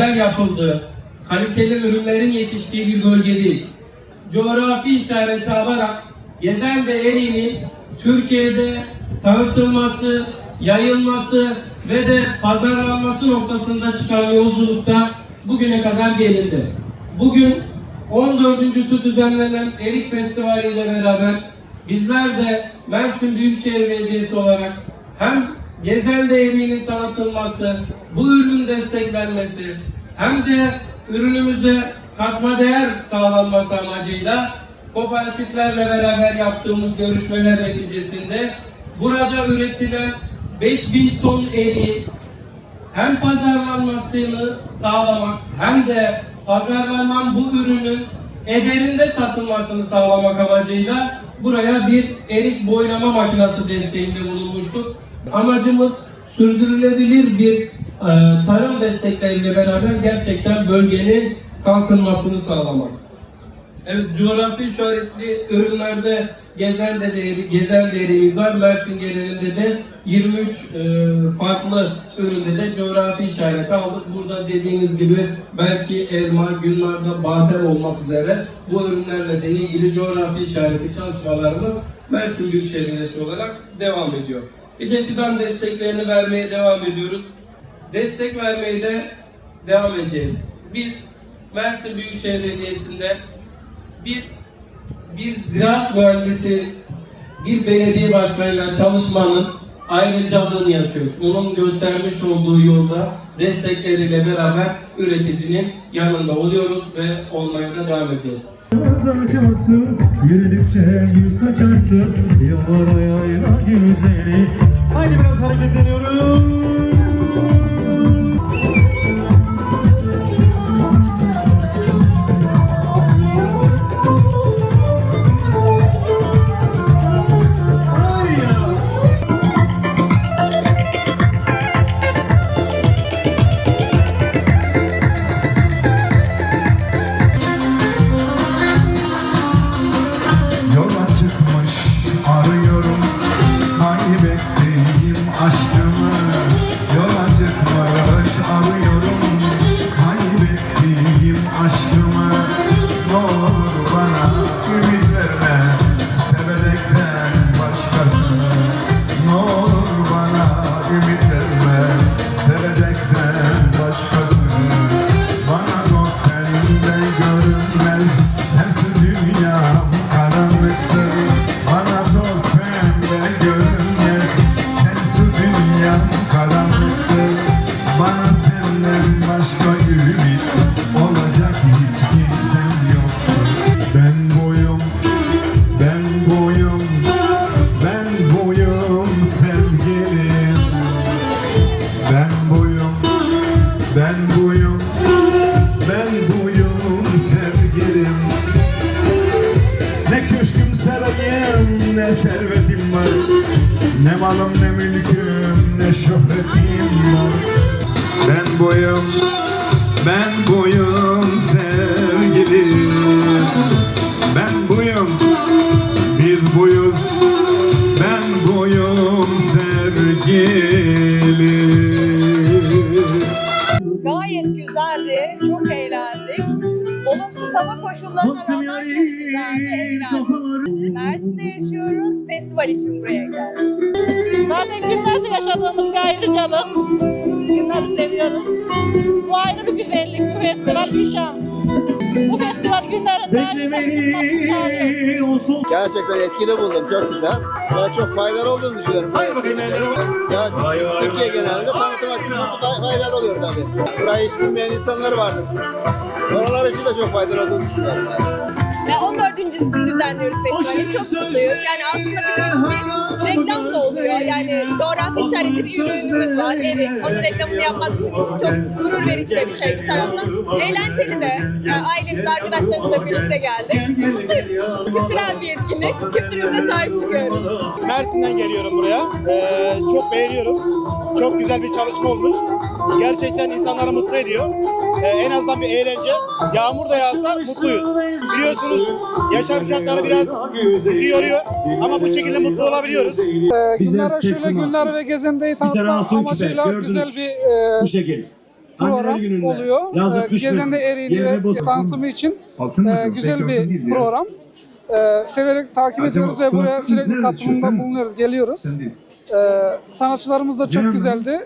Güzel yapıldığı, kaliteli ürünlerin yetiştiği bir bölgedeyiz. Coğrafi işareti alarak Gezen ve Eri'nin Türkiye'de tanıtılması, yayılması ve de pazarlanması noktasında çıkan yolculukta bugüne kadar gelindi. Bugün 14.sü düzenlenen Erik Festivali ile beraber bizler de Mersin Büyükşehir Belediyesi olarak hem gezen değerinin tanıtılması, bu ürünün desteklenmesi hem de ürünümüze katma değer sağlanması amacıyla kooperatiflerle beraber yaptığımız görüşmeler neticesinde burada üretilen 5000 ton eriği hem pazarlanmasını sağlamak hem de pazarlanan bu ürünün ederinde satılmasını sağlamak amacıyla buraya bir erik boylama makinesi desteğinde bulunmuştuk. Amacımız sürdürülebilir bir e, tarım destekleriyle beraber gerçekten bölgenin kalkınmasını sağlamak. Evet, coğrafi işaretli ürünlerde gezen de değeri, gezen değerimiz var. Mersin genelinde de 23 e, farklı üründe de coğrafi işareti aldık. Burada dediğiniz gibi belki elma, günlerde badem olmak üzere bu ürünlerle de ilgili coğrafi işareti çalışmalarımız Mersin Büyükşehir Belediyesi olarak devam ediyor. Bir desteklerini vermeye devam ediyoruz. Destek vermeye de devam edeceğiz. Biz Mersin Büyükşehir Belediyesi'nde bir bir ziraat mühendisi, bir belediye başkanıyla çalışmanın ayrıcalığını yaşıyoruz. Onun göstermiş olduğu yolda destekleriyle beraber üreticinin yanında oluyoruz ve olmaya da devam. Açarsın, yürüdükçe yüz saçarsın Yollara yayla güzeli Haydi biraz hareketleniyoruz dünyam karanlıktır Bana senden başka ümit Olacak hiç kimsem yoktur Ben buyum, ben buyum Ben buyum sevgilim Ben buyum, ben buyum Ben buyum sevgilim Ne köşküm sarayım ne servetim var. Ne malım ne mülküm şöhretim var Ben buyum, ben buyum sevgilim Ben buyum, biz buyuz. Ben gelir Gayet güzeldi, çok eğlendik. Olumsuz hava koşullarına rağmen çok eğlendik. bahar Mersin'de yaşıyoruz, festival için buraya geldik. Zaten günlerde yaşadığımız bir ayrı canım. Günleri seviyorum. Bu ayrı bir güzellik, bu festival bir şans. Bu festival günlerinde Beklemeli olsun Gerçekten etkili buldum. Çok güzel. Bana çok faydalı olduğunu düşünüyorum. Haydi bakayım elleri Ya, Vay, vay, Türkiye genelinde tanıtım açısından fay- faydalı oluyor tabii. Burayı hiç bilmeyen insanlar vardır. Oralar için de çok faydalı olduğunu düşünüyorum. Yani. Ya 14. düzenliyoruz festivali. Çok mutluyuz. Yani aslında bizim reklam da oluyor. Yani coğrafi işaretli bir ürünümüz var. Evet, onun reklamını yapmak bizim için çok gurur verici de bir şey bir taraftan. Eğlenceli de. Yani ailemiz, arkadaşlarımızla birlikte geldik. Mutluyuz. Kültürel bir etkinlik. Kültürümüze sahip çıkıyoruz. Mersin'den geliyorum buraya. Ee, çok beğeniyorum. Çok güzel bir çalışma olmuş. Gerçekten insanları mutlu ediyor. Ee, en azından bir eğlence. Yağmur da yağsa mutluyuz. Biliyorsunuz yaşam şartları biraz bizi yoruyor. Ama bu şekilde mutlu olabiliyoruz. Günlere şöyle günler ve gezindeyi tanıtma amacıyla güzel bir e, Bu şekil. program gününde. oluyor. E, kış Gezende bozma. tanıtımı için e, güzel bir program. E, severek takip Acaba ediyoruz ve buraya sürekli katılımda bulunuyoruz, geliyoruz. E, sanatçılarımız da çok güzeldi.